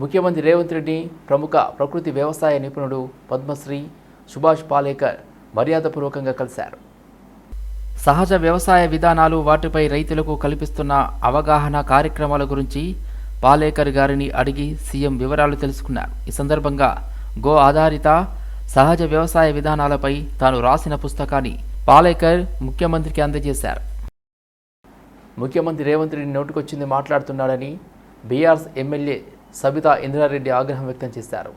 ముఖ్యమంత్రి రేవంత్ రెడ్డి ప్రముఖ ప్రకృతి వ్యవసాయ నిపుణుడు పద్మశ్రీ సుభాష్ పాలేకర్ మర్యాదపూర్వకంగా కలిశారు. సహజ వ్యవసాయ విధానాలు వాటిపై రైతులకు కల్పిస్తున్న అవగాహన కార్యక్రమాల గురించి పాలేకర్ గారిని అడిగి సీఎం వివరాలు తెలుసుకున్నారు. ఈ సందర్భంగా గో ఆధారిత సహజ వ్యవసాయ విధానాలపై తాను రాసిన పుస్తకాన్ని పాలేకర్ ముఖ్యమంత్రికి అందజేశారు. ముఖ్యమంత్రి రేవంత్ రెడ్డి నోటుకొచ్చింది మాట్లాడుతున్నాడని బీఆర్ఎస్ ఎమ్మెల్యే సబితా ఇంద్రారెడ్డి ఆగ్రహం వ్యక్తం చేశారు.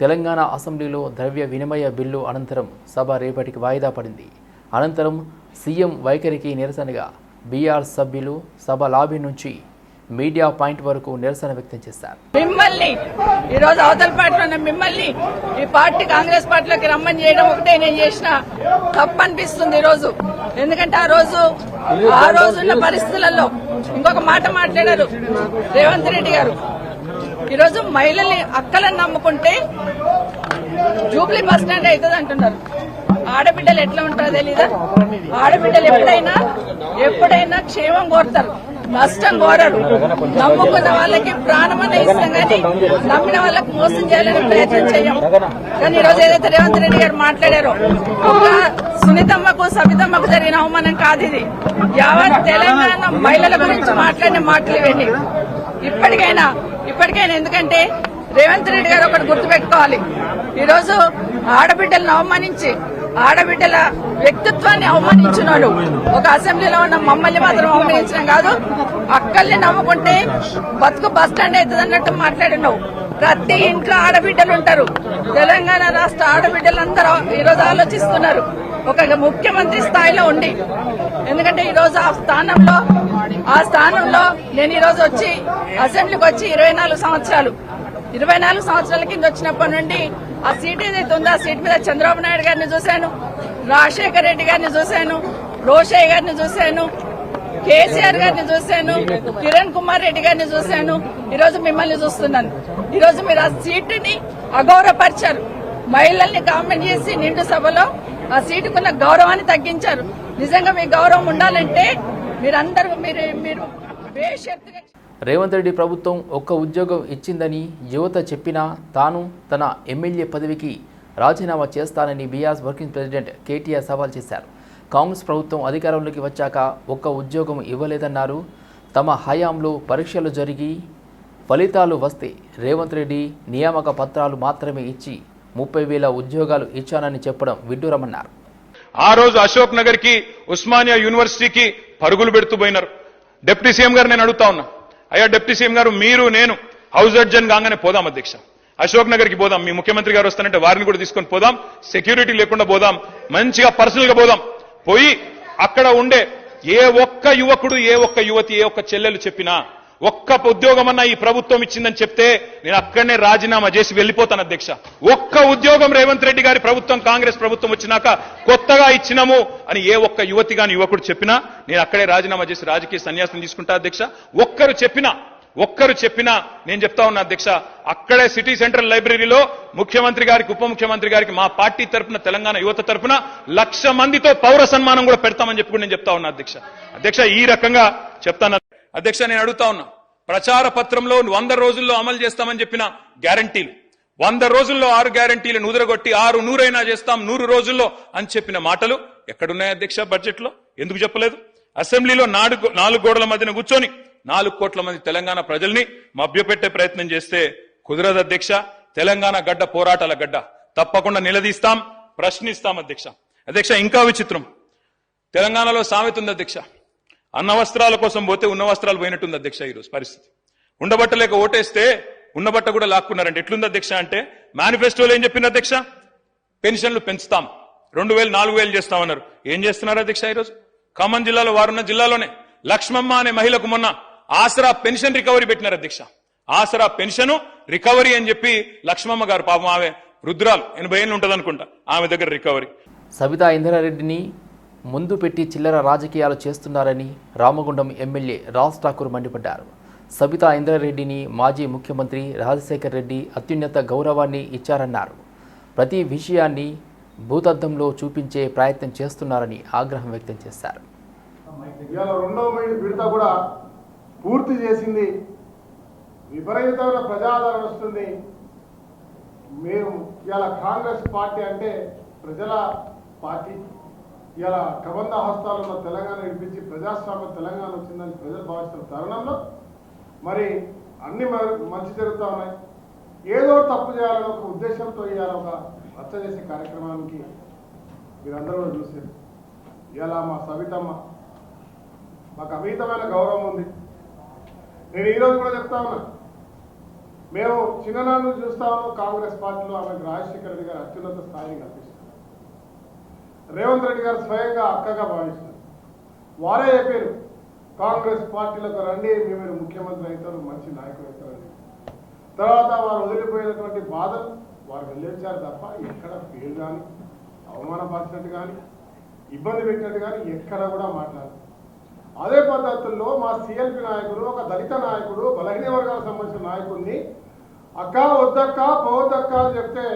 తెలంగాణ అసెంబ్లీలో ద్రవ్య వినిమయ బిల్లు అనంతరం సభ రేపటికి వాయిదా పడింది. అనంతరం సీఎం వైఖరికి నిరసనగా బీఆర్ సభ్యులు సభ లాబీ నుంచి మీడియా పాయింట్ వరకు నిరసన వ్యక్తం చేశారు. మిమ్మల్ని ఈ రోజు అవతల పార్టీలో ఉన్న మిమ్మల్ని ఈ పార్టీ కాంగ్రెస్ పార్టీలోకి రమ్మని చేయడం ఒకటే నేను చేసిన తప్పనిపిస్తుంది ఈ రోజు ఎందుకంటే ఆ రోజు ఆ రోజున్న పరిస్థితులలో ఇంకొక మాట మాట్లాడారు రేవంత్ రెడ్డి గారు. ఈరోజు మహిళల్ని అక్కలను నమ్ముకుంటే జూబ్లీ బస్ స్టాండ్ అవుతుంది అంటున్నారు. ఆడబిడ్డలు ఎట్లా ఉంటారో తెలీదా? ఆడబిడ్డలు ఎప్పుడైనా ఎప్పుడైనా క్షేమం కోరుతారు. నష్టం కోరరు. నమ్ముకున్న వాళ్ళకి ప్రాణమనే ఇస్తాం కానీ నమ్మిన వాళ్ళకి మోసం చేయాలని ప్రయత్నం చేయం. కానీ ఈ రోజు ఏదైతే రేవంత్ రెడ్డి గారు మాట్లాడారో ఒక సునీతమ్మకు సబితమ్మకు జరిగిన అవమానం కాదు ఇది. యావత్ తెలంగాణ మహిళల గురించి మాట్లాడిన మాటలు ఇవ్వండి ఇప్పటికైనా ఇప్పటికైనా ఎందుకంటే రేవంత్ రెడ్డి గారు ఒకటి గుర్తుపెట్టుకోవాలి. ఈ రోజు ఆడబిడ్డలను అవమానించి ఆడబిడ్డల వ్యక్తిత్వాన్ని అవమానించినాడు ఒక అసెంబ్లీలో ఉన్న మమ్మల్ని మాత్రం అవమానించడం కాదు అక్కల్ని నమ్ముకుంటే బతుకు బస్ స్టాండ్ అవుతుంది అన్నట్టు మాట్లాడినావు. ప్రతి ఇంట్లో ఆడబిడ్డలు ఉంటారు. తెలంగాణ రాష్ట్ర ఆడబిడ్డలందరూ ఈ రోజు ఆలోచిస్తున్నారు. ఒక ముఖ్యమంత్రి స్థాయిలో ఉండి. ఎందుకంటే ఈ రోజు ఆ స్థానంలో ఆ స్థానంలో నేను ఈరోజు వచ్చి అసెంబ్లీకి వచ్చి ఇరవై నాలుగు సంవత్సరాలు. ఇరవై నాలుగు సంవత్సరాల కింద వచ్చినప్పటి నుండి ఆ సీట్ ఏదైతే ఉందో ఆ సీట్ మీద చంద్రబాబు నాయుడు గారిని చూశాను రాజశేఖర్ రెడ్డి గారిని చూశాను రోషయ్య గారిని చూశాను కేసీఆర్ గారిని చూశాను కిరణ్ కుమార్ రెడ్డి గారిని చూశాను. ఈరోజు మిమ్మల్ని చూస్తున్నాను. ఈరోజు మీరు ఆ సీటుని అగౌరవపరిచారు. మహిళల్ని కామెంట్ చేసి నిండు సభలో ఆ సీటుకున్న గౌరవాన్ని తగ్గించారు. నిజంగా మీ గౌరవం ఉండాలంటే మీరందరూ మీరు మీరు బేషరతుగా రేవంత్ రెడ్డి ప్రభుత్వం ఒక్క ఉద్యోగం ఇచ్చిందని యువత చెప్పినా తాను తన ఎమ్మెల్యే పదవికి రాజీనామా చేస్తానని బీఆర్ఎస్ వర్కింగ్ ప్రెసిడెంట్ కేటీఆర్ సవాల్ చేశారు. కాంగ్రెస్ ప్రభుత్వం అధికారంలోకి వచ్చాక ఒక్క ఉద్యోగం ఇవ్వలేదన్నారు. తమ హయాంలో పరీక్షలు జరిగి ఫలితాలు వస్తే రేవంత్ రెడ్డి నియామక పత్రాలు మాత్రమే ఇచ్చి ముప్పై వేల ఉద్యోగాలు ఇచ్చానని చెప్పడం విడ్డూరమన్నారు. ఆ రోజు అశోక్ నగర్కి ఉస్మానియా యూనివర్సిటీకి పరుగులు పెడుతూ పోయినారు. డిప్యూటీ సీఎం గారు నేను అడుగుతా ఉన్నా. అయ్యా డిప్యూటీ సీఎం గారు మీరు నేను హౌస్ అడ్జన్ కాగానే పోదాం అధ్యక్ష. అశోక్ నగర్కి పోదాం. మీ ముఖ్యమంత్రి గారు వస్తానంటే వారిని కూడా తీసుకొని పోదాం. సెక్యూరిటీ లేకుండా పోదాం. మంచిగా పర్సనల్గా పోదాం. పోయి అక్కడ ఉండే ఏ ఒక్క యువకుడు ఏ ఒక్క యువతి ఏ ఒక్క చెల్లెలు చెప్పినా ఒక్క ఉద్యోగం అన్నా ఈ ప్రభుత్వం ఇచ్చిందని చెప్తే నేను అక్కడనే రాజీనామా చేసి వెళ్ళిపోతాను అధ్యక్ష. ఒక్క ఉద్యోగం రేవంత్ రెడ్డి గారి ప్రభుత్వం కాంగ్రెస్ ప్రభుత్వం వచ్చినాక కొత్తగా ఇచ్చినాము అని ఏ ఒక్క యువతి గాని యువకుడు చెప్పినా నేను అక్కడే రాజీనామా చేసి రాజకీయ సన్యాసం తీసుకుంటా అధ్యక్ష. ఒక్కరు చెప్పినా ఒక్కరు చెప్పినా నేను చెప్తా ఉన్నా అధ్యక్ష అక్కడే సిటీ సెంట్రల్ లైబ్రరీలో ముఖ్యమంత్రి గారికి ఉప ముఖ్యమంత్రి గారికి మా పార్టీ తరపున తెలంగాణ యువత తరపున లక్ష మందితో పౌర సన్మానం కూడా పెడతామని చెప్పి నేను చెప్తా ఉన్నా అధ్యక్ష. అధ్యక్ష ఈ రకంగా చెప్తాను అధ్యక్ష నేను అడుగుతా ఉన్నా. ప్రచార పత్రంలో వంద రోజుల్లో అమలు చేస్తామని చెప్పిన గ్యారంటీలు. వంద రోజుల్లో ఆరు గ్యారంటీలు ఉదరగొట్టి ఆరు నూరైనా చేస్తాం నూరు రోజుల్లో అని చెప్పిన మాటలు ఎక్కడున్నాయి అధ్యక్ష బడ్జెట్లో? ఎందుకు చెప్పలేదు? అసెంబ్లీలో నాలుగు నాలుగు గోడల మధ్యన కూర్చొని నాలుగు కోట్ల మంది తెలంగాణ ప్రజల్ని మభ్యపెట్టే ప్రయత్నం చేస్తే కుదరదు అధ్యక్ష. తెలంగాణ గడ్డ పోరాటాల గడ్డ. తప్పకుండా నిలదీస్తాం ప్రశ్నిస్తాం అధ్యక్ష. అధ్యక్ష ఇంకా విచిత్రం. తెలంగాణలో సామెత ఉంది అధ్యక్ష. అన్న వస్త్రాల కోసం పోతే ఉన్న వస్త్రాలు పోయినట్టుంది అధ్యక్ష ఈరోజు పరిస్థితి. ఉండబట్టలేక ఓటేస్తే ఉన్నబట్ట కూడా లాక్కున్నారంటే ఎట్లుంది అధ్యక్ష అంటే మేనిఫెస్టోలో ఏం చెప్పింది అధ్యక్ష? పెన్షన్లు పెంచుతాం. రెండు వేలు నాలుగు వేలు చేస్తామన్నారు. ఏం చేస్తున్నారు అధ్యక్ష ఈరోజు? ఖమ్మం జిల్లాలో వారున్న జిల్లాలోనే. లక్ష్మమ్మ అనే మహిళకు మొన్న ఆసరా పెన్షన్ రికవరీ పెట్టినారు అధ్యక్ష. ఆసరా పెన్షన్ రికవరీ అని చెప్పి లక్ష్మమ్మ గారు పాపం ఆమె రుద్రాలు ఎనభై ఏళ్ళు ఉంటుంది అనుకుంటా ఆమె దగ్గర రికవరీ. సబితా ఇంద్రారెడ్డిని ముందు పెట్టి చిల్లర రాజకీయాలు చేస్తున్నారని రామగుండం ఎమ్మెల్యే రాజ్ ఠాకూర్ మండిపడ్డారు. సబితా ఇంద్రారెడ్డిని మాజీ ముఖ్యమంత్రి రాజశేఖర్ రెడ్డి అత్యున్నత గౌరవాన్ని ఇచ్చారన్నారు. ప్రతి విషయాన్ని భూతద్దంలో చూపించే ప్రయత్నం చేస్తున్నారని ఆగ్రహం వ్యక్తం చేశారు. కూడా పూర్తి చేసింది. విపరీతమైన ప్రజాదరణ వస్తుంది. మేము ఇవాళ కాంగ్రెస్ పార్టీ అంటే ప్రజల పార్టీ ఇలా కబంధ హస్తాలున్న తెలంగాణ విడిపించి ప్రజాస్వామ్య తెలంగాణ వచ్చిందని ప్రజలు భావిస్తున్న తరుణంలో మరి అన్ని మ- మంచి జరుగుతూ ఉన్నాయి. ఏదో తప్పు చేయాలని ఒక ఉద్దేశంతో ఇవాళ ఒక రచ్చ చేసే కార్యక్రమానికి మీరందరూ కూడా చూసారు ఇలా మా సవితమ్మ మాకు అమితమైన గౌరవం ఉంది. నేను ఈరోజు కూడా చెప్తా ఉన్నా. మేము చిన్ననాడు చూస్తాము చూస్తా ఉన్నాం కాంగ్రెస్ పార్టీలో ఆమెకు రాజశేఖర రెడ్డి గారు అత్యున్నత స్థాయిని కల్పిస్తాం రేవంత్ రెడ్డి గారు స్వయంగా అక్కగా భావిస్తారు వారే చెప్పారు కాంగ్రెస్ పార్టీలకు రండి మేము ముఖ్యమంత్రి అవుతారు మంచి నాయకులు అవుతారని తర్వాత వారు వదిలిపోయినటువంటి బాధలు వారు వెళ్ళొచ్చారు తప్ప ఎక్కడ పేరు కానీ అవమానపరిచినట్టు కానీ ఇబ్బంది పెట్టినట్టు కానీ ఎక్కడ కూడా మాట్లాడదు అదే పద్ధతుల్లో మా సిఎల్పి నాయకుడు ఒక దళిత నాయకుడు బలహీన వర్గాలకు సంబంధించిన నాయకుడిని అక్క వద్దక్క పోవద్దక్క అని చెప్తే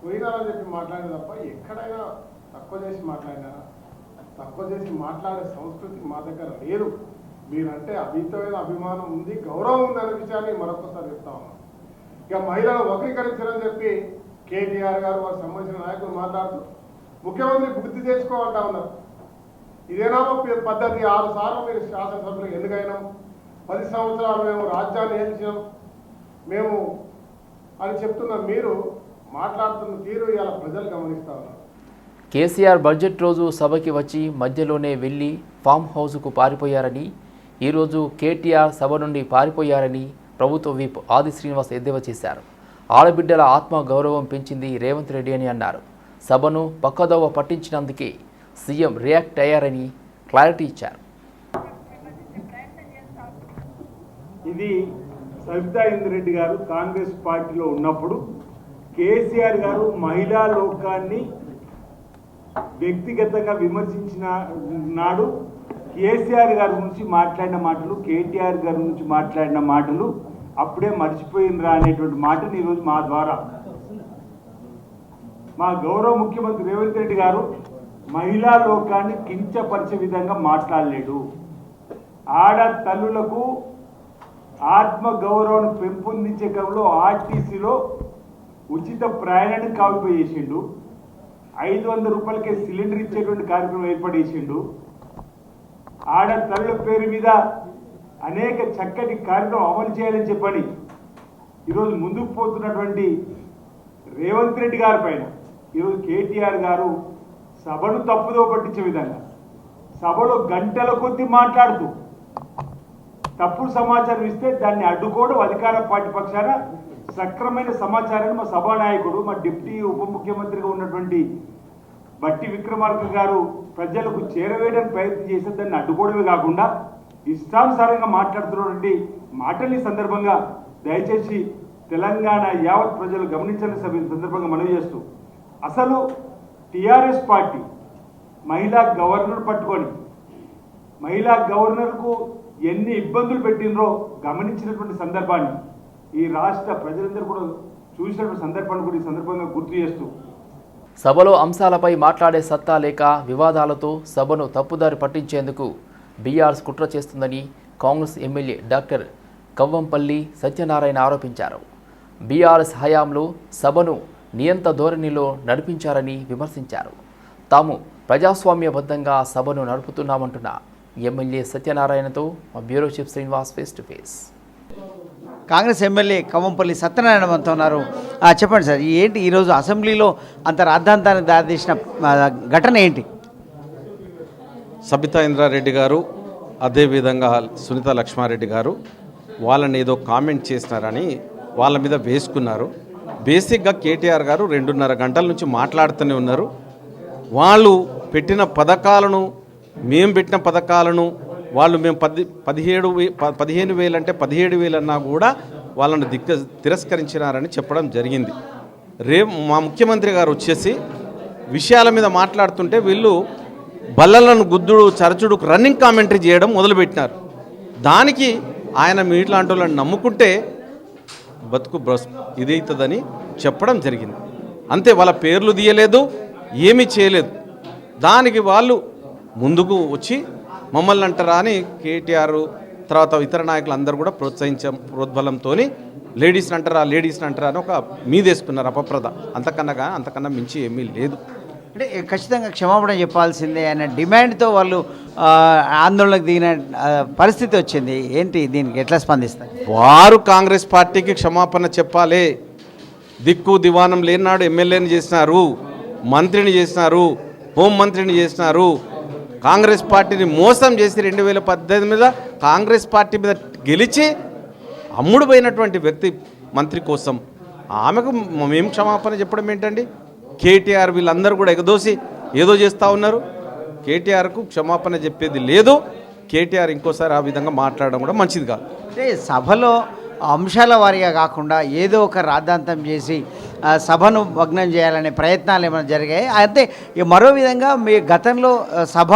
పోయినారని చెప్పి మాట్లాడింది తప్ప ఎక్కడైనా తక్కువ చేసి మాట్లాడినారా తక్కువ చేసి మాట్లాడే సంస్కృతి మా దగ్గర లేదు. మీరంటే అభితమైన అభిమానం ఉంది గౌరవం ఉంది అనే విషయాన్ని మరొకసారి చెప్తా ఉన్నాం. ఇక మహిళలు వక్రీకరించారని చెప్పి కేటీఆర్ గారు వారికి సంబంధించిన నాయకులు మాట్లాడుతూ ముఖ్యమంత్రి గుర్తు తెచ్చుకోమంటా ఉన్నారు. ఇదేనా పద్ధతి? ఆరు సార్లు మీరు శాసనసభ్యులు ఎందుకైనా పది సంవత్సరాలు మేము రాజ్యాన్ని ఏల్చినాం మేము అని చెప్తున్న మీరు మాట్లాడుతున్న తీరు ఇవాళ ప్రజలు గమనిస్తా ఉన్నారు. కేసీఆర్ బడ్జెట్ రోజు సభకి వచ్చి మధ్యలోనే వెళ్ళి ఫామ్ హౌస్కు పారిపోయారని ఈరోజు కేటీఆర్ సభ నుండి పారిపోయారని ప్రభుత్వ విప్ ఆది శ్రీనివాస్ ఎద్దేవా చేశారు. ఆడబిడ్డల ఆత్మ గౌరవం పెంచింది రేవంత్ రెడ్డి అని అన్నారు. సభను పక్కదోవ పట్టించినందుకే సీఎం రియాక్ట్ అయ్యారని క్లారిటీ ఇచ్చారు. ఇది సవితా ఇంద్రెడ్డి గారు కాంగ్రెస్ పార్టీలో ఉన్నప్పుడు కేసీఆర్ గారు మహిళా లోకాన్ని వ్యక్తిగతంగా విమర్శించిన నాడు కేసీఆర్ గారి గురించి మాట్లాడిన మాటలు కేటీఆర్ గారి గురించి మాట్లాడిన మాటలు అప్పుడే మర్చిపోయిందిరా అనేటువంటి మాటను ఈరోజు మా ద్వారా. మా గౌరవ ముఖ్యమంత్రి రేవంత్ రెడ్డి గారు మహిళా లోకాన్ని కించపరిచే విధంగా మాట్లాడలేడు. ఆడ తల్లులకు ఆత్మ గౌరవం పెంపొందించే క్రమంలో ఆర్టీసీలో ఉచిత ప్రయాణాన్ని కావిపోయి ఐదు వందల రూపాయలకే సిలిండర్ ఇచ్చేటువంటి కార్యక్రమం ఏర్పడేసిండు ఆడ తల్లుల పేరు మీద అనేక చక్కటి కార్యక్రమం అమలు చేయాలని చెప్పని ఈరోజు ముందుకు పోతున్నటువంటి రేవంత్ రెడ్డి గారి పైన ఈరోజు కేటీఆర్ గారు సభను తప్పుదో పట్టించే విధంగా సభలో గంటల కొద్దీ మాట్లాడుతూ తప్పుడు సమాచారం ఇస్తే దాన్ని అడ్డుకోవడం అధికార పార్టీ పక్షాన సక్రమైన సమాచారాన్ని మా సభానాయకుడు మా డిప్యూటీ ఉప ముఖ్యమంత్రిగా ఉన్నటువంటి బట్టి విక్రమార్క గారు ప్రజలకు చేరవేయడానికి ప్రయత్నం చేస్తే దాన్ని అడ్డుకోవడమే కాకుండా ఇష్టానుసారంగా మాట్లాడుతున్నటువంటి మాటల్ని సందర్భంగా దయచేసి తెలంగాణ యావత్ ప్రజలు గమనించాలని సభ సందర్భంగా మనవి చేస్తూ అసలు టిఆర్ఎస్ పార్టీ మహిళా గవర్నర్ పట్టుకొని మహిళా గవర్నర్కు ఎన్ని ఇబ్బందులు పెట్టినరో గమనించినటువంటి సందర్భాన్ని ఈ రాష్ట్ర ప్రజలందరూ కూడా చూసినటువంటి సందర్భాన్ని కూడా ఈ సందర్భంగా గుర్తు చేస్తూ సభలో అంశాలపై మాట్లాడే సత్తా లేక వివాదాలతో సభను తప్పుదారి పట్టించేందుకు బీఆర్ఎస్ కుట్ర చేస్తుందని కాంగ్రెస్ ఎమ్మెల్యే డాక్టర్ కవ్వంపల్లి సత్యనారాయణ ఆరోపించారు. బీఆర్ఎస్ హయాంలో సభను నియంత ధోరణిలో నడిపించారని విమర్శించారు. తాము ప్రజాస్వామ్యబద్ధంగా సభను నడుపుతున్నామంటున్న ఎమ్మెల్యే సత్యనారాయణతో మా bureau chief Srinivas face to face. Congress MLA Kavampalli Satyanarayana మనతో ఉన్నారు. చెప్పండి సార్ ఏంటి ఈరోజు అసెంబ్లీలో అంత రాద్ధాంతాన్ని దారితీసిన ఘటన ఏంటి? సబితా ఇంద్రారెడ్డి గారు అదేవిధంగా సునీత లక్ష్మారెడ్డి గారు వాళ్ళని ఏదో కామెంట్ చేసినారని వాళ్ళ మీద వేసుకున్నారు. బేసిక్గా కేటీఆర్ గారు రెండున్నర గంటల నుంచి మాట్లాడుతూనే ఉన్నారు. వాళ్ళు పెట్టిన పథకాలను మేము పెట్టిన పథకాలను వాళ్ళు మేము పది పదిహేడు వే ప- పదిహేను వేలు అంటే పదిహేడు వేలు అన్నా కూడా వాళ్ళను దిగ్గ తిరస్కరించినారని చెప్పడం జరిగింది. రేపు మా ముఖ్యమంత్రి గారు వచ్చేసి విషయాల మీద మాట్లాడుతుంటే వీళ్ళు బల్లలను గుద్దుడు చరచుడు రన్నింగ్ కామెంటరీ చేయడం మొదలుపెట్టినారు. దానికి ఆయన మీట్లాంటి వాళ్ళని నమ్ముకుంటే బతుకు బ్రస్ ఇదవుతుందని చెప్పడం జరిగింది. అంతే వాళ్ళ పేర్లు తీయలేదు ఏమీ చేయలేదు. దానికి వాళ్ళు ముందుకు వచ్చి మమ్మల్ని అంటారా అని కేటీఆర్ తర్వాత ఇతర నాయకులు అందరూ కూడా ప్రోత్సహించ ప్రోద్బలంతో లేడీస్ అంటారా లేడీస్ అంటారా అని ఒక మీదేసుకున్నారు అపప్రద. అంతకన్నా అంతకన్నా మించి ఏమీ లేదు. అంటే ఖచ్చితంగా క్షమాపణ చెప్పాల్సిందే అనే డిమాండ్తో వాళ్ళు ఆందోళనకు దిగిన పరిస్థితి వచ్చింది. ఏంటి దీనికి ఎట్లా స్పందిస్తారు? వారు కాంగ్రెస్ పార్టీకి క్షమాపణ చెప్పాలి. దిక్కు దివానం లేనాడు ఎమ్మెల్యేని చేసినారు మంత్రిని చేసినారు హోం మంత్రిని చేసినారు కాంగ్రెస్ పార్టీని మోసం చేసి రెండు వేల పద్దెనిమిది మీద కాంగ్రెస్ పార్టీ మీద గెలిచి అమ్ముడు పోయినటువంటి వ్యక్తి మంత్రి కోసం ఆమెకు మేము క్షమాపణ చెప్పడం ఏంటండి? కేటీఆర్ వీళ్ళందరూ కూడా ఎగదోసి ఏదో చేస్తూ ఉన్నారు. కేటీఆర్కు క్షమాపణ చెప్పేది లేదు. కేటీఆర్ ఇంకోసారి ఆ విధంగా మాట్లాడడం కూడా మంచిది కాదు. అంటే సభలో అంశాల వారీగా కాకుండా ఏదో ఒక రాద్ధాంతం చేసి సభను భగ్నం చేయాలనే ప్రయత్నాలు ఏమైనా జరిగాయి? అయితే మరో విధంగా మీ గతంలో సభ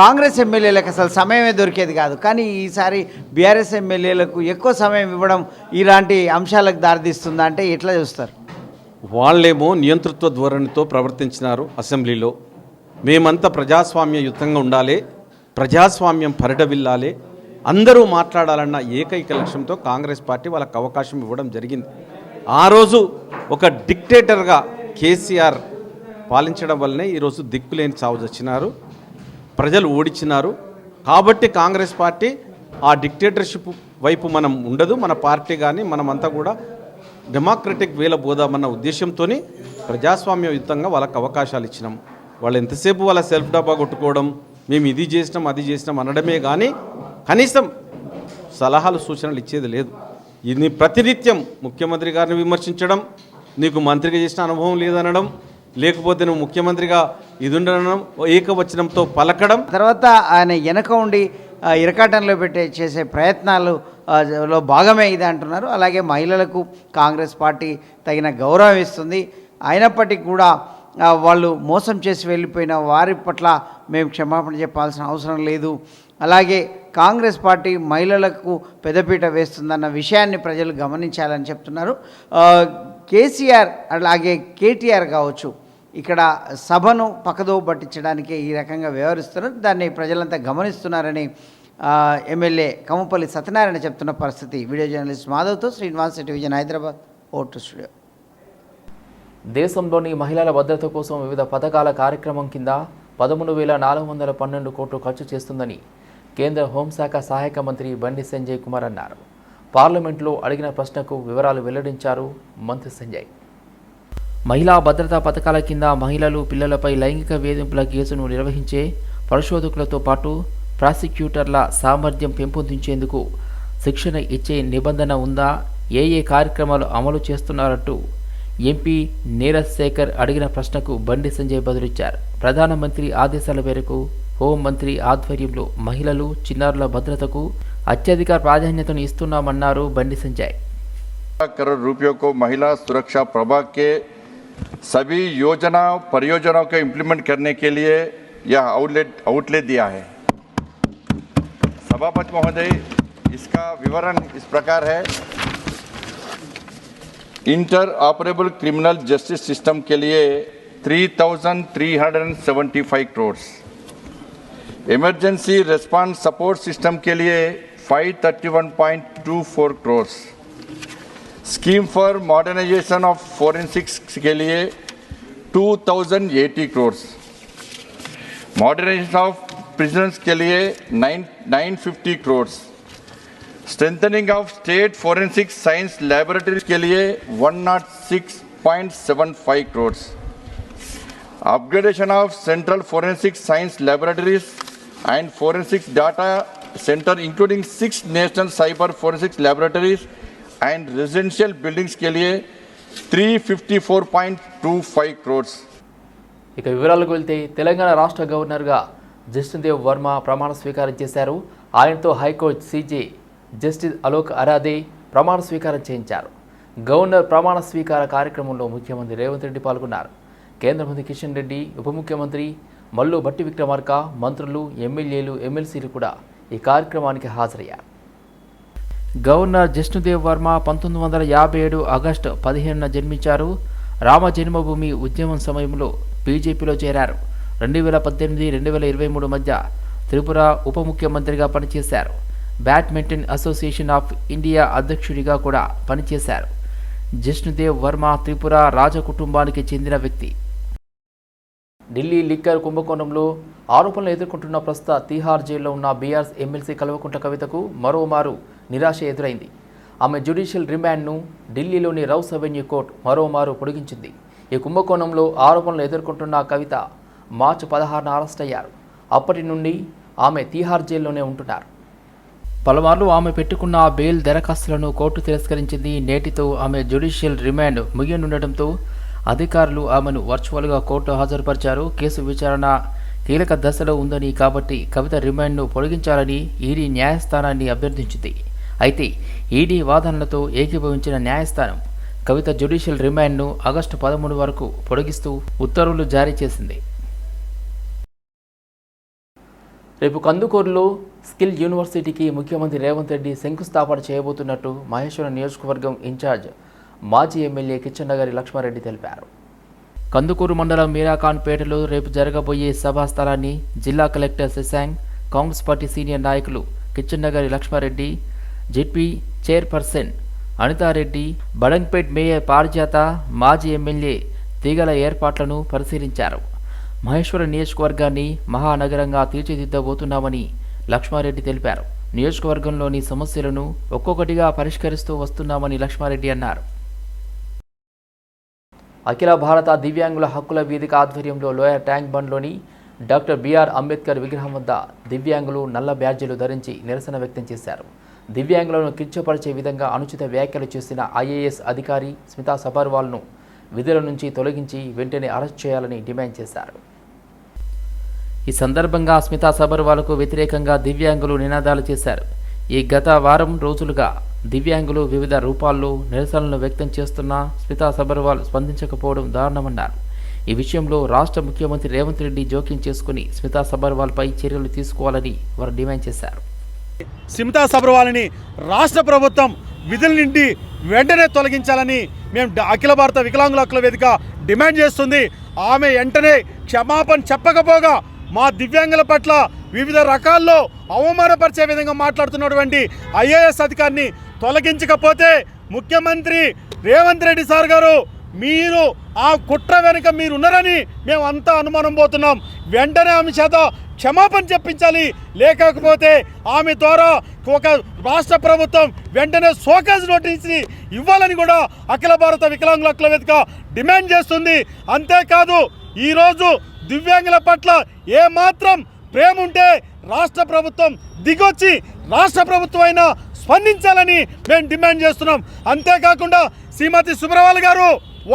కాంగ్రెస్ ఎమ్మెల్యేలకు అసలు సమయమే దొరికేది కాదు. కానీ ఈసారి బీఆర్ఎస్ ఎమ్మెల్యేలకు ఎక్కువ సమయం ఇవ్వడం ఇలాంటి అంశాలకు దారితీస్తుందా? అంటే ఎట్లా చూస్తారు? వాళ్ళేమో నియంతృత్వ ధోరణితో ప్రవర్తించినారు అసెంబ్లీలో. మేమంతా ప్రజాస్వామ్య యుద్ధంగా ఉండాలి. ప్రజాస్వామ్యం పరిడవిల్లాలి. అందరూ మాట్లాడాలన్న ఏకైక లక్ష్యంతో కాంగ్రెస్ పార్టీ వాళ్ళకి అవకాశం ఇవ్వడం జరిగింది. ఆ రోజు ఒక డిక్టేటర్గా కేసీఆర్ పాలించడం వల్లనే ఈరోజు దిక్కులేని చావు వచ్చినారు. ప్రజలు ఓడించినారు కాబట్టి కాంగ్రెస్ పార్టీ ఆ డిక్టేటర్షిప్ వైపు మనం ఉండదు. మన పార్టీ కానీ మనమంతా కూడా డెమోక్రటిక్ వేల పోదామన్న ఉద్దేశంతో ప్రజాస్వామ్యయుతంగా వాళ్ళకి అవకాశాలు ఇచ్చినాం. వాళ్ళు ఎంతసేపు వాళ్ళ సెల్ఫ్ డబ్బా కొట్టుకోవడం మేము ఇది చేసినాం అది చేసినాం అనడమే కానీ కనీసం సలహాలు సూచనలు ఇచ్చేది లేదు. ఇది ప్రతినిత్యం ముఖ్యమంత్రి గారిని విమర్శించడం నీకు మంత్రిగా చేసిన అనుభవం లేదనడం లేకపోతే నువ్వు ముఖ్యమంత్రిగా ఇది ఉండడం ఏకవచనంతో పలకడం. తర్వాత ఆయన వెనక ఉండి ఇరకాటంలో పెట్టే చేసే ప్రయత్నాలు లో భాగమే ఇది అంటున్నారు. అలాగే మహిళలకు కాంగ్రెస్ పార్టీ తగిన గౌరవం ఇస్తుంది. అయినప్పటికీ కూడా వాళ్ళు మోసం చేసి వెళ్ళిపోయిన వారి పట్ల మేము క్షమాపణ చెప్పాల్సిన అవసరం లేదు. అలాగే కాంగ్రెస్ పార్టీ మహిళలకు పెద్దపీట వేస్తుందన్న విషయాన్ని ప్రజలు గమనించాలని చెప్తున్నారు. కేసీఆర్ అలాగే కేటీఆర్ కావచ్చు ఇక్కడ సభను పక్కదో పట్టించడానికి ఈ రకంగా వ్యవహరిస్తున్నారు. దాన్ని ప్రజలంతా గమనిస్తున్నారని ఎమ్మెల్యే కమ్మపల్లి సత్యనారాయణ చెప్తున్న పరిస్థితి. వీడియో జర్నలిస్ట్ మాధవ్తో శ్రీనివాస్ టెలివిజన్ హైదరాబాద్ ఓటు స్టూడియో. దేశంలోని మహిళల భద్రత కోసం వివిధ పథకాల కార్యక్రమం కింద పదమూడు వేల నాలుగు వందల పన్నెండు కోట్లు ఖర్చు చేస్తుందని కేంద్ర హోంశాఖ సహాయక మంత్రి బండి సంజయ్ కుమార్ అన్నారు. పార్లమెంట్లో అడిగిన ప్రశ్నకు వివరాలు వెల్లడించారు మంత్రి సంజయ్. మహిళా భద్రతా పథకాల కింద మహిళలు పిల్లలపై లైంగిక వేధింపుల కేసును నిర్వహించే పరిశోధకులతో పాటు ప్రాసిక్యూటర్ల సామర్థ్యం పెంపొందించేందుకు శిక్షణ ఇచ్చే నిబంధన ఉందా ఏ ఏ కార్యక్రమాలు అమలు చేస్తున్నారంటూ ఎంపీ నీరజ్ శేఖర్ అడిగిన ప్రశ్నకు బండి సంజయ్ బదులిచ్చారు. ప్రధానమంత్రి ఆదేశాల మేరకు హోంమంత్రి ఆధ్వర్యంలో మహిళలు చిన్నారుల భద్రతకు అత్యధిక ప్రాధాన్యతను ఇస్తున్నామన్నారు బండి సంజయ్ करोड़ रुपयों को महिला सुरक्षा प्रभाग के सभी योजना परियोजनाओं को इम्प्लीमेंट करने के लिए यह आउटलेट आउटलेट दिया है सभापति महोदय इसका विवरण इस प्रकार है interoperable criminal justice system के लिए 3,375 crore emergency response support system के लिए 531.24 crore scheme for modernisation of forensics के लिए 2080 करोड़ मॉडर्नाइजेशन ऑफ़ प्रिजन्स के लिए 9 950 crore strengthening of state forensic science laboratory के लिए 106.75 crore upgradation of central forensic science laboratories and forensics data center including six national cyber forensics laboratories and residential buildings के लिए 354.25 crores ఇక వివరాలకు వెళ్తే తెలంగాణ రాష్ట్ర గవర్నర్గా జస్టిన్దేవ్ వర్మ ప్రమాణ స్వీకారం చేశారు ఆయనతో high court CJ justice Alok Aradhe ప్రమాణ స్వీకారం చేయించారు గవర్నర్ ప్రమాణ స్వీకార కార్యక్రమంలో ముఖ్యమంత్రి రేవంత్ రెడ్డి పాల్గొన్నారు కేంద్ర మంత్రి కిషన్ రెడ్డి ఉప ముఖ్యమంత్రి మల్లు భట్టి విక్రమార్క మంత్రులు ఎమ్మెల్యేలు ఎమ్మెల్సీలు కూడా ఈ కార్యక్రమానికి హాజరయ్యారు. గవర్నర్ జిష్ణుదేవ్ వర్మ పంతొమ్మిది వందల యాభై ఏడు ఆగస్టు పదిహేనున జన్మించారు. రామ జన్మభూమి ఉద్యమం సమయంలో బీజేపీలో చేరారు. రెండు వేల పద్దెనిమిది రెండు వేల ఇరవై మూడు మధ్య త్రిపుర ఉప ముఖ్యమంత్రిగా పనిచేశారు. బ్యాడ్మింటన్ అసోసియేషన్ ఆఫ్ ఇండియా అధ్యక్షుడిగా కూడా పనిచేశారు. జిష్ణుదేవ్ వర్మ త్రిపుర రాజకుటుంబానికి చెందిన వ్యక్తి. ఢిల్లీ లిక్కర్ కుంభకోణంలో ఆరోపణలు ఎదుర్కొంటున్న ప్రస్తుత తీహార్ జైల్లో ఉన్న బీఆర్ఎస్ ఎమ్మెల్సీ కల్వకుంట్ల కవితకు మరోమారు నిరాశ ఎదురైంది. ఆమె జ్యుడిషియల్ రిమాండ్ను ఢిల్లీలోని రౌస్ అవెన్యూ కోర్టు మరోమారు పొడిగించింది. ఈ కుంభకోణంలో ఆరోపణలు ఎదుర్కొంటున్న కవిత మార్చి పదహారున అరెస్ట్ అయ్యారు. అప్పటి నుండి ఆమె తీహార్ జైల్లోనే ఉంటున్నారు. పలుమార్లు ఆమె పెట్టుకున్న బెయిల్ దరఖాస్తులను కోర్టు తిరస్కరించింది. నేటితో ఆమె జ్యుడిషియల్ రిమాండ్ ముగియనుండటంతో అధికారులు ఆమెను వర్చువల్గా కోర్టు హాజరుపరిచారు. కేసు విచారణ కీలక దశలో ఉందని కాబట్టి కవిత రిమాండ్ను పొడిగించాలని ఈడీ న్యాయస్థానాన్ని అభ్యర్థించింది. అయితే ఈడీ వాదనలతో ఏకీభవించిన న్యాయస్థానం కవిత జ్యుడిషియల్ రిమాండ్ను ఆగస్టు పదమూడు వరకు పొడిగిస్తూ ఉత్తర్వులు జారీ చేసింది. రేపు కందుకూరులో స్కిల్ యూనివర్సిటీకి ముఖ్యమంత్రి రేవంత్ రెడ్డి శంకుస్థాపన చేయబోతున్నట్టు మహేశ్వరం నియోజకవర్గం ఇన్ఛార్జ్ మాజీ ఎమ్మెల్యే కిచ్చన్నగారి లక్ష్మారెడ్డి తెలిపారు. కందుకూరు మండలం మీరాఖాన్పేటలో రేపు జరగబోయే సభా స్థలాన్ని జిల్లా collector Shashank Congress party senior నాయకులు Kichchannagari Lakshma Reddy ZP chairperson Anitha Reddy Badangpet mayor Parijatha మాజీ ఎమ్మెల్యే తీగల ఏర్పాట్లను పరిశీలించారు. మహేశ్వరం నియోజకవర్గాన్ని మహానగరంగా తీర్చిదిద్దబోతున్నామని లక్ష్మారెడ్డి తెలిపారు. నియోజకవర్గంలోని సమస్యలను ఒక్కొక్కటిగా పరిష్కరిస్తూ వస్తున్నామని లక్ష్మారెడ్డి అన్నారు. అఖిల భారత దివ్యాంగుల హక్కుల వేదిక ఆధ్వర్యంలో లోయర్ ట్యాంక్ బండ్లోని డాక్టర్ బిఆర్ అంబేద్కర్ విగ్రహం వద్ద దివ్యాంగులు నల్ల బ్యాడ్జీలు ధరించి నిరసన వ్యక్తం చేశారు. దివ్యాంగులను కించపరిచే విధంగా అనుచిత వ్యాఖ్యలు చేసిన ఐఏఎస్ అధికారి స్మితా సబర్వాల్ను విధుల నుంచి తొలగించి వెంటనే అరెస్ట్ చేయాలని డిమాండ్ చేశారు. ఈ సందర్భంగా స్మితా సబర్వాల్కు వ్యతిరేకంగా దివ్యాంగులు నినాదాలు చేశారు. ఈ గత వారం రోజులుగా దివ్యాంగులు వివిధ రూపాల్లో నిరసనలు వ్యక్తం చేస్తున్నా స్మితా సబర్వాల్ స్పందించకపోవడం దారుణమన్నారు. ఈ విషయంలో రాష్ట్ర ముఖ్యమంత్రి రేవంత్ రెడ్డి జోక్యం చేసుకుని స్మితా సబర్వాల్పై చర్యలు తీసుకోవాలని వారు డిమాండ్ చేశారు. స్మితా సబర్వాల్ని రాష్ట్ర ప్రభుత్వం విధుల నుండి వెంటనే తొలగించాలని మేము అఖిల భారత వికలాంగుల హక్కుల వేదిక డిమాండ్ చేస్తుంది. ఆమె వెంటనే క్షమాపణ చెప్పకపోగా మా దివ్యాంగుల పట్ల వివిధ రకాల్లో అవమానపరిచే విధంగా మాట్లాడుతున్నటువంటి ఐఏఎస్ అధికారిని తొలగించకపోతే ముఖ్యమంత్రి రేవంత్ రెడ్డి సార్ గారు మీరు ఆ కుట్ర వెనుక మీరు ఉన్నారని మేము అంతా అనుమానం పోతున్నాం. వెంటనే ఆమె చేత క్షమాపణ చెప్పించాలి. లేకపోతే ఆమె ద్వారా ఒక రాష్ట్ర ప్రభుత్వం వెంటనే సోకాజ్ నోటీస్ ఇవ్వాలని కూడా అఖిల భారత వికలాంగుల హక్కుల వేదిక డిమాండ్ చేస్తుంది. అంతేకాదు ఈరోజు దివ్యాంగుల పట్ల ఏమాత్రం ప్రేమ ఉంటే రాష్ట్ర ప్రభుత్వం దిగొచ్చి రాష్ట్ర ప్రభుత్వం అయినా స్పందించాలని మేము డిమాండ్ చేస్తున్నాం. అంతేకాకుండా శ్రీమతి సుబ్రవాల్ గారు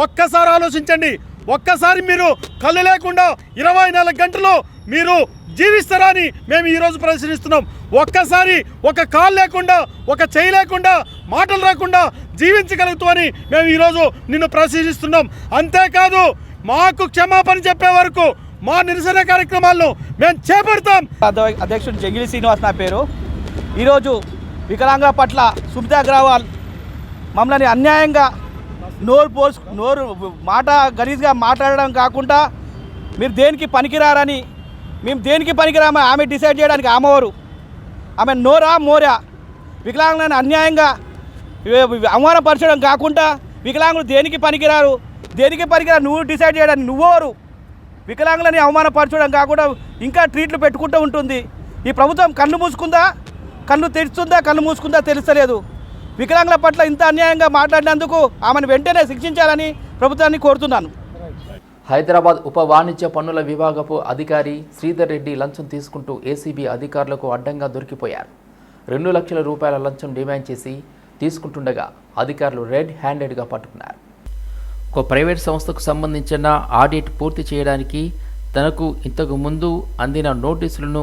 ఒక్కసారి ఆలోచించండి. ఒక్కసారి మీరు కళ్ళు లేకుండా ఇరవై నాలుగు గంటలు మీరు జీవిస్తారా అని మేము ఈరోజు ప్రదర్శనిస్తున్నాం ఒక్కసారి ఒక కాలు లేకుండా ఒక చేయి లేకుండా మాటలు రాకుండా జీవించగలుగుతామని మేము ఈరోజు నిన్ను ప్రదర్శిస్తున్నాం. అంతేకాదు మాకు క్షమాపణ చెప్పే వరకు మా నిరసన కార్యక్రమాల్లో మేము చేపడతాం. అధ్యక్షుడు జంగిలి శ్రీనివాస్ నా పేరు. ఈరోజు వికలాంగుల పట్ల సుబితా అగ్రవాల్ మమ్మల్ని అన్యాయంగా నోరు పోసు నోరు మాట గలీజ్గా మాట్లాడడం కాకుండా మీరు దేనికి పనికిరారని మేము దేనికి పనికిరామా ఆమె డిసైడ్ చేయడానికి ఆమెవారు ఆమె నోరా మోరా? వికలాంగులను అన్యాయంగా అవమానపరచడం కాకుండా వికలాంగులు దేనికి పనికిరారు? దేనికి పనికిరారు? నువ్వు డిసైడ్ చేయడానికి నువ్వెవరు? వికలాంగులని అవమానపరచడం కాకుండా ఇంకా ట్రీట్లు పెట్టుకుంటూ ఉంటుంది. ఈ ప్రభుత్వం కన్ను మూసుకుందా? కన్ను తెరుస్తుందా? కన్ను మూసుకుందా తెలుస్తలేదు వికలాంగుల పట్ల ఇంత అన్యాయంగా మాట్లాడినందుకు ఆమెను వెంటనే శిక్షించాలని ప్రభుత్వాన్ని కోరుతున్నాను. హైదరాబాద్ ఉప వాణిజ్య పన్నుల విభాగపు అధికారి శ్రీధర్ రెడ్డి లంచం తీసుకుంటూ ఏసీబీ అధికారులకు అడ్డంగా దొరికిపోయారు. రెండు లక్షల రూపాయల లంచం డిమాండ్ చేసి తీసుకుంటుండగా అధికారులు రెడ్ హ్యాండెడ్గా పట్టుకున్నారు. ఒక ప్రైవేట్ సంస్థకు సంబంధించిన ఆడిట్ పూర్తి చేయడానికి తనకు ఇంతకు ముందు అందిన నోటీసులను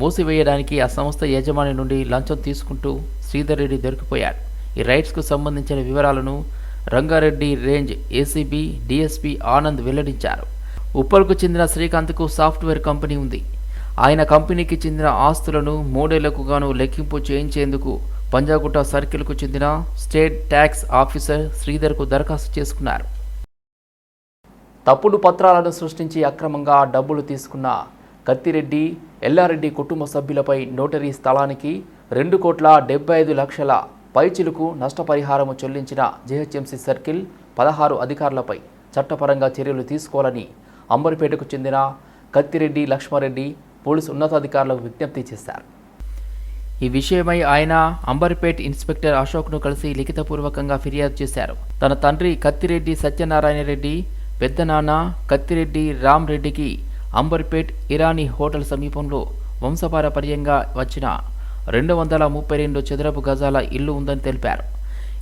మూసివేయడానికి ఆ సంస్థ యజమాని నుండి లంచం తీసుకుంటూ శ్రీధర్ రెడ్డి దొరికిపోయాడు ఈ రైట్స్కు సంబంధించిన వివరాలను Rangareddy range ACB DSP Anand వెల్లడించారు. ఉప్పల్కు చెందిన శ్రీకాంత్కు సాఫ్ట్వేర్ కంపెనీ ఉంది. ఆయన కంపెనీకి చెందిన ఆస్తులను మూడేళ్ళకు గాను లెక్కింపు చేయించేందుకు పంజాగుట్ట సర్కిల్కు చెందిన స్టేట్ ట్యాక్స్ ఆఫీసర్ శ్రీధర్కు దరఖాస్తు చేసుకున్నారు. తప్పుడు పత్రాలను సృష్టించి అక్రమంగా డబ్బులు తీసుకున్న కత్తిరెడ్డి ఎల్లారెడ్డి కుటుంబ సభ్యులపై నోటరీ స్థలానికి రెండు కోట్ల డెబ్బై ఐదు లక్షల పైచిలుకు నష్టపరిహారము చెల్లించిన జీహెచ్ఎంసీ సర్కిల్ పదహారు అధికారులపై చట్టపరంగా చర్యలు తీసుకోవాలని అంబర్పేటకు చెందిన కత్తిరెడ్డి లక్ష్మారెడ్డి పోలీసు ఉన్నతాధికారులకు విజ్ఞప్తి చేశారు. ఈ విషయమై ఆయన అంబర్పేట్ ఇన్స్పెక్టర్ అశోక్ను కలిసి లిఖితపూర్వకంగా ఫిర్యాదు చేశారు. తన తండ్రి కత్తిరెడ్డి సత్యనారాయణ రెడ్డి పెద్దనాన్న కత్తిరెడ్డి రామ్రెడ్డికి అంబర్పేట్ ఇరానీ హోటల్ సమీపంలో వంశపారపర్యంగా వచ్చిన రెండు వందల ముప్పై రెండు చదరపు గజాల ఇల్లు ఉందని తెలిపారు.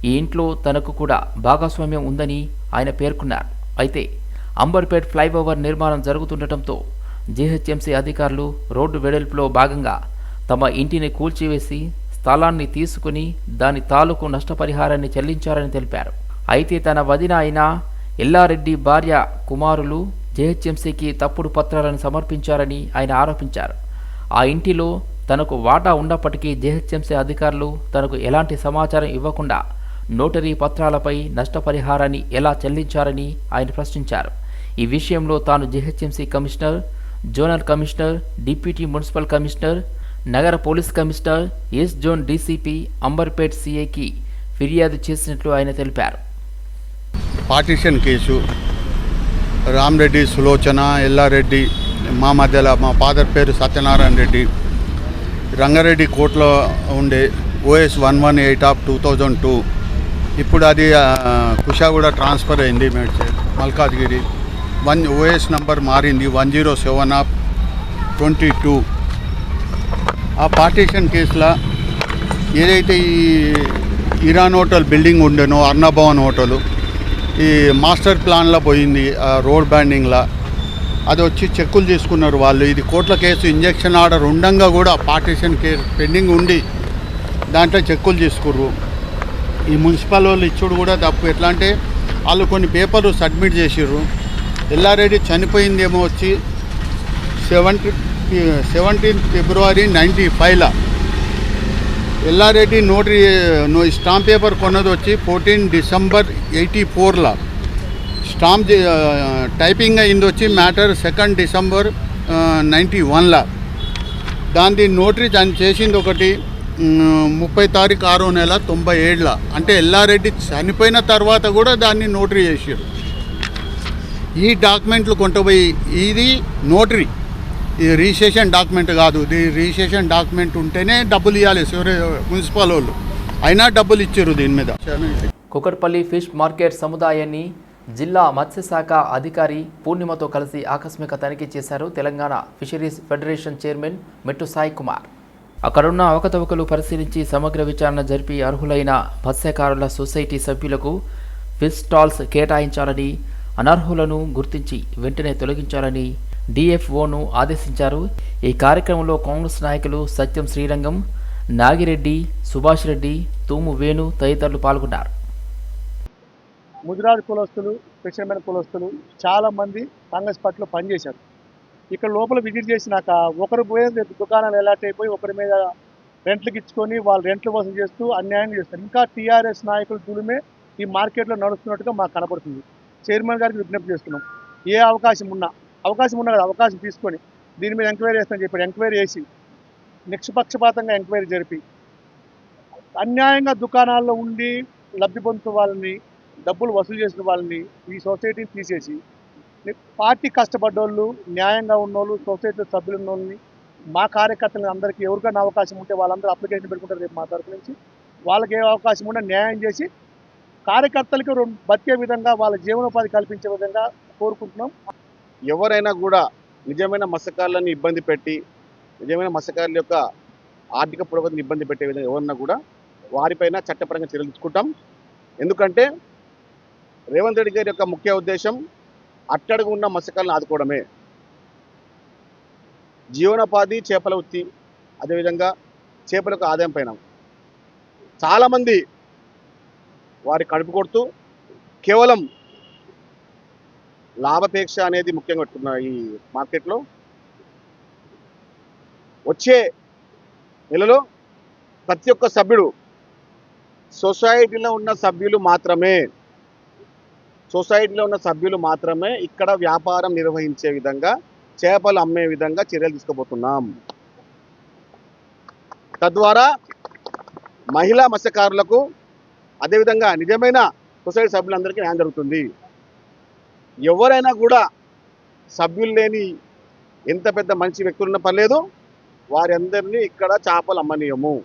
ఈ ఇంట్లో తనకు కూడా భాగస్వామ్యం ఉందని ఆయన పేర్కొన్నారు. అయితే అంబర్పేట్ ఫ్లైఓవర్ నిర్మాణం జరుగుతుండటంతో జీహెచ్ఎంసీ అధికారులు రోడ్డు వెడల్పులో భాగంగా తమ ఇంటిని కూల్చివేసి స్థలాన్ని తీసుకుని దాని తాలూకు నష్టపరిహారాన్ని చెల్లించారని తెలిపారు. అయితే తన వదిన అయిన ఎల్లారెడ్డి భార్య కుమారులు జేహెచ్ఎంసీకి తప్పుడు పత్రాలను సమర్పించారని ఆయన ఆరోపించారు. ఆ ఇంటిలో తనకు వాటా ఉన్నప్పటికీ జేహెచ్ఎంసీ అధికారులు తనకు ఎలాంటి సమాచారం ఇవ్వకుండా నోటరీ పత్రాలపై నష్టపరిహారాన్ని ఎలా చెల్లించారని ఆయన ప్రశ్నించారు. ఈ విషయంలో తాను GHMC commissioner zonal commissioner deputy municipal commissioner నగర police commissioner S zone DCP Amberpet సీఐకి ఫిర్యాదు చేసినట్లు ఆయన తెలిపారు. పార్టీషన్ కేసు రామ్రెడ్డి సులోచన ఎల్లారెడ్డి మా మధ్యలో మా ఫాదర్ పేరు సత్యనారాయణ రెడ్డి రంగారెడ్డి కోర్టులో ఉండే OS one one eight of two thousand two. ఇప్పుడు అది కుషాగూడ ట్రాన్స్ఫర్ అయింది మల్కాజ్గిరి. వన్ ఓఎస్ నంబర్ మారింది one zero seven of twenty two. ఆ పార్టీషన్ కేసులో ఏదైతే ఈ ఇరాన్ హోటల్ బిల్డింగ్ ఉండేనో అర్ణభవన్ హోటలు ఈ మాస్టర్ ప్లాన్లో పోయింది రోడ్ బ్యాండింగ్లో. అది వచ్చి చెక్కులు తీసుకున్నారు వాళ్ళు. ఇది కోట్ల కేసు ఇంజక్షన్ ఆర్డర్ ఉండంగా కూడా పార్టీషన్ కేర్ పెండింగ్ ఉండి దాంట్లో చెక్కులు తీసుకుర్రు. ఈ మున్సిపల్ వాళ్ళు ఇచ్చుడు కూడా తప్పు. ఎట్లా అంటే వాళ్ళు కొన్ని పేపర్లు సబ్మిట్ చేసిర్రు. ఎల్లారెడ్డి చనిపోయిందేమో వచ్చి సెవెంటీ సెవెంటీన్ ఫిబ్రవరి నైంటీ ఫైవ్లో Yella Reddy notary no- stamp paper కొన్నది వచ్చి ఫోర్టీన్ డిసెంబర్ ఎయిటీ ఫోర్లో. స్టాంప్ టైపింగ్ అయింది వచ్చి మ్యాటర్ సెకండ్ డిసెంబర్ నైంటీ వన్లో. దాని నోటరీ దాన్ని చేసింది ఒకటి ముప్పై తారీఖు ఆరో నెల తొంభై ఏళ్ళ అంటే ఎల్లారెడ్డి చనిపోయిన తర్వాత కూడా దాన్ని నోటరీ చేసారు ఈ డాక్యుమెంట్లు కొంటపోయి ఇది నోటరీ. ఇది రిజిస్ట్రేషన్ డాక్యుమెంట్ కాదు. ఇది రిజిస్ట్రేషన్ డాక్యుమెంట్ ఉంటేనే డబ్బులు ఇవ్వాలి. మున్సిపల్ వాళ్ళు. అయినా డబ్బులు ఇచ్చారు దీని మీద. కుకట్పల్లి ఫిష్ మార్కెట్ సముదాయాన్ని జిల్లా మత్స్యశాఖ అధికారి పూర్ణిమతో కలిసి ఆకస్మిక తనిఖీ చేశారు తెలంగాణ ఫిషరీస్ ఫెడరేషన్ చైర్మన్ మెట్టు సాయి కుమార్. అక్కడున్న అవకతవకలు పరిశీలించి సమగ్ర విచారణ జరిపి అర్హులైన మత్స్యకారుల సొసైటీ సభ్యులకు ఫిష్ స్టాల్స్ కేటాయించాలని అనర్హులను గుర్తించి వెంటనే తొలగించాలని డిఎఫ్ఓను ఆదేశించారు. ఈ కార్యక్రమంలో కాంగ్రెస్ నాయకులు సత్యం శ్రీరంగం నాగిరెడ్డి సుభాష్ రెడ్డి తూము వేణు తదితరులు పాల్గొన్నారు. ముదిరాజు కులస్తులు ఫిషర్మెన్ కులస్తులు చాలామంది కాంగ్రెస్ పార్టీలో పనిచేశారు. ఇక్కడ లోపల విజిట్ చేసినాక ఒకరు పోయే దుకాణాలు ఎలాట్ అయిపోయి ఒకరి మీద రెంట్లకు ఇచ్చుకొని వాళ్ళు రెంట్లు వసూలు చేస్తూ అన్యాయం చేస్తారు. ఇంకా టీఆర్ఎస్ నాయకులు దులిమే ఈ మార్కెట్లో నడుస్తున్నట్టుగా మాకు కనపడుతుంది. చైర్మన్ గారికి విజ్ఞప్తి చేస్తున్నాం. ఏ అవకాశం ఉన్నా అవకాశం ఉన్న కదా అవకాశం తీసుకొని దీని మీద ఎంక్వైరీ చేస్తామని చెప్పాడు. ఎంక్వైరీ చేసి నిష్పక్షపాతంగా ఎంక్వైరీ జరిపి అన్యాయంగా దుకాణాల్లో ఉండి లబ్ధి పొందుతున్న వాళ్ళని డబ్బులు వసూలు చేసిన వాళ్ళని ఈ సొసైటీని తీసేసి పార్టీ కష్టపడ్డోళ్ళు న్యాయంగా ఉన్నోళ్ళు సొసైటీ సభ్యులు ఉన్నోళ్ళని మా కార్యకర్తలు అందరికీ ఎవరికైనా అవకాశం ఉంటే వాళ్ళందరూ అప్లికేషన్ పెట్టుకుంటారు రేపు మా తరఫు నుంచి. వాళ్ళకి ఏ అవకాశం ఉన్నా న్యాయం చేసి కార్యకర్తలకు బతికే విధంగా వాళ్ళ జీవనోపాధి కల్పించే విధంగా కోరుకుంటున్నాం. ఎవరైనా కూడా నిజమైన మత్స్యకారులను ఇబ్బంది పెట్టి నిజమైన మత్స్యకారుల యొక్క ఆర్థిక పురోగతిని ఇబ్బంది పెట్టే విధంగా ఎవరన్నా కూడా వారిపైన చట్టపరంగా చర్యలు తీసుకుంటాం. ఎందుకంటే రేవంత్ రెడ్డి గారి యొక్క ముఖ్య ఉద్దేశం అట్టడుగు ఉన్న మత్స్యకారులను ఆదుకోవడమే. జీవనోపాధి చేపల వృత్తి అదేవిధంగా చేపల యొక్క ఆదాయం పైన. చాలామంది వారి కడుపు కొడుతూ కేవలం లాభాపేక్ష అనేది ముఖ్యంగా పెట్టుకున్న ఈ మార్కెట్లో వచ్చే నెలలో ప్రతి ఒక్క సభ్యుడు సొసైటీలో ఉన్న సభ్యులు మాత్రమే సొసైటీలో ఉన్న సభ్యులు మాత్రమే ఇక్కడ వ్యాపారం నిర్వహించే విధంగా చేపలు అమ్మే విధంగా చర్యలు తీసుకోబోతున్నాం. తద్వారా మహిళా మత్స్యకారులకు అదేవిధంగా నిజమైన సొసైటీ సభ్యులందరికీ న్యాయం జరుగుతుంది. ఎవరైనా కూడా సభ్యులు లేని ఎంత పెద్ద మంచి వ్యక్తులున్న పర్లేదు వారందరినీ ఇక్కడ చేపలు అమ్మనీయము.